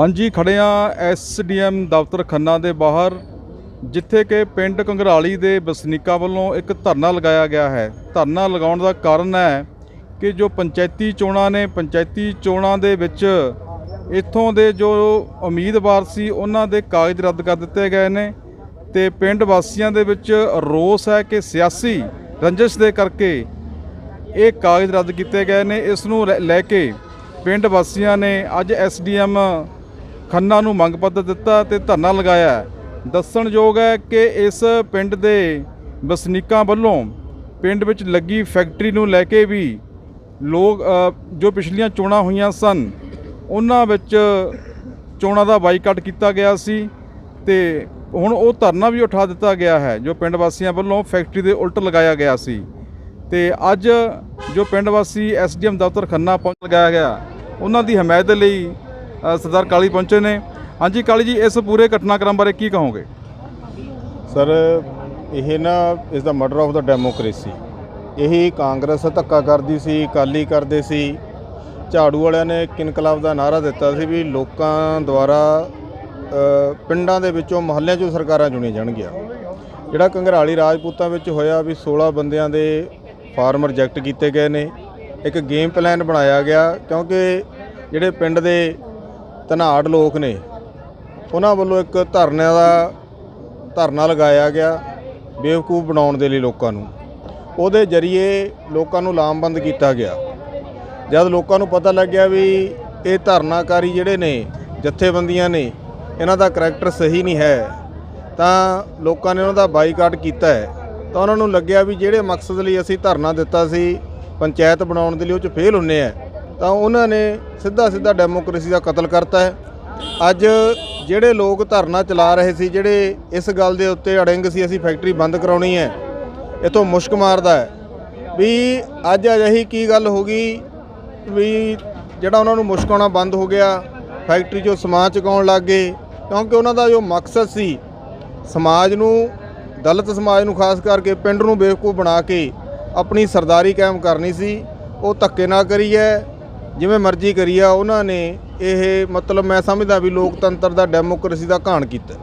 ਹਾਂਜੀ, ਖੜੇ ਹਾਂ ਐਸਡੀਐਮ ਦਫ਼ਤਰ ਖੰਨਾ ਦੇ ਬਾਹਰ, ਜਿੱਥੇ ਕਿ ਪਿੰਡ ਕੰਗਰਾਲੀ ਦੇ ਵਸਨੀਕਾਂ ਵੱਲੋਂ ਇੱਕ ਧਰਨਾ ਲਗਾਇਆ ਗਿਆ ਹੈ। ਧਰਨਾ ਲਗਾਉਣ ਦਾ ਕਾਰਨ ਹੈ ਕਿ ਜੋ ਪੰਚਾਇਤੀ ਚੋਣਾਂ ਨੇ, ਪੰਚਾਇਤੀ ਚੋਣਾਂ ਦੇ ਵਿੱਚ ਇੱਥੋਂ ਦੇ ਜੋ ਉਮੀਦਵਾਰ ਸੀ, ਉਹਨਾਂ ਦੇ ਕਾਗਜ਼ ਰੱਦ ਕਰ ਦਿੱਤੇ ਗਏ ਨੇ ਤੇ ਪਿੰਡ ਵਾਸੀਆਂ ਦੇ ਵਿੱਚ ਰੋਸ ਹੈ ਕਿ ਸਿਆਸੀ ਰੰਜਿਸ਼ ਦੇ ਕਰਕੇ ਇਹ ਕਾਗਜ਼ ਰੱਦ ਕੀਤੇ ਗਏ ਨੇ। ਇਸ ਨੂੰ ਲੈ- ਲੈ ਕੇ ਪਿੰਡ ਵਾਸੀਆਂ ਨੇ ਅੱਜ ਐਸਡੀਐਮ ਖੰਨਾ ਨੂੰ ਮੰਗ ਪੱਤਰ ਦਿੱਤਾ ਤੇ ਧਰਨਾ ਲਗਾਇਆ ਦੱਸਣਯੋਗ ਹੈ ਕਿ ਇਸ ਪਿੰਡ ਦੇ ਵਸਨੀਕਾਂ ਵੱਲੋਂ ਪਿੰਡ ਵਿੱਚ ਲੱਗੀ ਫੈਕਟਰੀ ਨੂੰ ਲੈ ਕੇ ਵੀ ਲੋਕ ਜੋ ਪਿਛਲੀਆਂ ਚੋਣਾਂ ਹੋਈਆਂ ਸਨ, ਉਹਨਾਂ ਵਿੱਚ ਚੋਣਾਂ ਦਾ ਬਾਈਕਾਟ ਕੀਤਾ ਗਿਆ ਸੀ ਤੇ ਹੁਣ ਉਹ ਧਰਨਾ ਵੀ ਉਠਾ ਦਿੱਤਾ ਗਿਆ ਹੈ, ਜੋ ਪਿੰਡ ਵਾਸੀਆਂ ਵੱਲੋਂ ਫੈਕਟਰੀ ਦੇ ਉਲਟ ਲਗਾਇਆ ਗਿਆ ਸੀ। ਤੇ ਅੱਜ ਜੋ ਪਿੰਡ ਵਾਸੀ ਐਸਡੀਐਮ ਦਫ਼ਤਰ ਖੰਨਾ ਪਹੁੰਚ ਲਗਾਇਆ ਗਿਆ, ਉਹਨਾਂ ਦੀ ਹਮਾਇਤ ਲਈ ਸਰਦਾਰ ਕਾਲੀ ਪਹੁੰਚੇ ਨੇ। ਹਾਂਜੀ ਕਾਲੀ ਜੀ, ਇਸ ਪੂਰੇ ਘਟਨਾਕ੍ਰਮ ਬਾਰੇ ਕੀ ਕਹੋਗੇ? ਸਰ, ਇਹ ਨਾ, ਇਸ ਦਾ ਮਰਡਰ ਆਫ ਦਾ ਡੈਮੋਕ੍ਰੇਸੀ। ਇਹੀ ਕਾਂਗਰਸ ਧੱਕਾ ਕਰਦੀ ਸੀ ਅਕਾਲੀ ਕਰਦੇ ਸੀ। ਝਾੜੂ ਵਾਲਿਆਂ ਨੇ ਇੱਕ ਇਨਕਲਾਬ ਦਾ ਨਾਰਾ ਦਿੱਤਾ ਸੀ ਵੀ ਲੋਕਾਂ ਦੁਆਰਾ ਪਿੰਡਾਂ ਦੇ ਵਿੱਚੋਂ ਮਹੱਲਿਆਂ 'ਚੋਂ ਸਰਕਾਰਾਂ ਚੁਣੀਆਂ ਜਾਣਗੀਆਂ। ਜਿਹੜਾ ਕੰਗਰਾਲੀ ਰਾਜਪੂਤਾਂ ਵਿੱਚ ਹੋਇਆ ਵੀ 16 ਬੰਦਿਆਂ ਦੇ ਫਾਰਮ ਰਿਜੈਕਟ ਕੀਤੇ ਗਏ ਨੇ। ਇੱਕ ਗੇਮ ਪਲਾਨ ਬਣਾਇਆ ਗਿਆ ਕਿਉਂਕਿ ਜਿਹੜੇ ਪਿੰਡ ਦੇ ਧਨਾੜ ਲੋਕ ਨੇ। ਉਹਨਾਂ ਵੱਲੋਂ ਇੱਕ ਧਰਨਿਆਂ ਦਾ ਧਰਨਾ ਲਗਾਇਆ ਗਿਆ ਬੇਵਕੂਫ ਬਣਾਉਣ ਦੇ ਲਈ ਲੋਕਾਂ ਨੂੰ। ਉਹਦੇ ਜ਼ਰੀਏ ਲੋਕਾਂ ਨੂੰ ਲਾਮਬੰਦ ਕੀਤਾ ਗਿਆ। ਜਦ ਲੋਕਾਂ ਨੂੰ ਪਤਾ ਲੱਗਿਆ ਵੀ ਇਹ ਧਰਨਾਕਾਰੀ ਜਿਹੜੇ ਨੇ, ਜਥੇਬੰਦੀਆਂ ਨੇ, ਇਹਨਾਂ ਦਾ ਕਰੈਕਟਰ ਸਹੀ ਨਹੀਂ ਹੈ, ਤਾਂ ਲੋਕਾਂ ਨੇ ਉਹਨਾਂ ਦਾ ਬਾਈਕਾਟ ਕੀਤਾ ਹੈ। ਤਾਂ ਉਹਨਾਂ ਨੂੰ ਲੱਗਿਆ ਵੀ ਜਿਹੜੇ ਮਕਸਦ ਲਈ ਅਸੀਂ ਧਰਨਾ ਦਿੱਤਾ ਸੀ, ਪੰਚਾਇਤ ਬਣਾਉਣ ਦੇ ਲਈ ਉਹ ਚ ਫੇਲ ਹੁੰਨੇ ਆ। ਤਾਂ ਉਹਨਾਂ ਨੇ ਸਿੱਧਾ ਸਿੱਧਾ ਡੈਮੋਕ੍ਰੇਸੀ ਦਾ ਕਤਲ ਕਰਤਾ ਹੈ। ਅੱਜ ਜਿਹੜੇ ਲੋਕ ਧਰਨਾ ਚਲਾ ਰਹੇ ਸੀ, ਜਿਹੜੇ ਇਸ ਗੱਲ ਦੇ ਉੱਤੇ ਅੜਿੰਗ ਸੀ, ਅਸੀਂ ਫੈਕਟਰੀ ਬੰਦ ਕਰਾਉਣੀ ਹੈ, ਇਥੋਂ ਮੁਸ਼ਕ ਮਾਰਦਾ ਹੈ। ਵੀ ਅੱਜ ਅਜਿਹੀ ਕੀ ਗੱਲ ਹੋ ਗਈ ਵੀ ਜਿਹੜਾ ਉਹਨਾਂ ਨੂੰ ਮੁਸ਼ਕ ਆਉਣਾ ਬੰਦ ਹੋ ਗਿਆ, ਫੈਕਟਰੀ 'ਚੋਂ ਸਮਾਨ ਚੁਕਾਉਣ ਲੱਗ ਗਏ, ਕਿਉਂਕਿ ਉਹਨਾਂ ਦਾ ਜੋ ਮਕਸਦ ਸੀ, ਸਮਾਜ ਨੂੰ, ਦਲਿਤ ਸਮਾਜ ਨੂੰ ਖਾਸ ਕਰਕੇ ਪਿੰਡ ਨੂੰ ਬੇਵਕੂਫ ਬਣਾ ਕੇ ਆਪਣੀ ਸਰਦਾਰੀ ਕਾਇਮ ਕਰਨੀ ਸੀ, ਉਹ ਧੱਕੇ ਨਾਲ ਕਰੀ ਹੈ। ਜਿਵੇਂ ਮਰਜ਼ੀ ਕਰੀ ਆ, ਉਹਨਾਂ ਨੇ ਇਹ ਮਤਲਬ ਮੈਂ ਸਮਝਦਾ ਵੀ ਲੋਕਤੰਤਰ ਦਾ ਡੈਮੋਕ੍ਰੇਸੀ ਦਾ ਘਾਣ ਕੀਤਾ।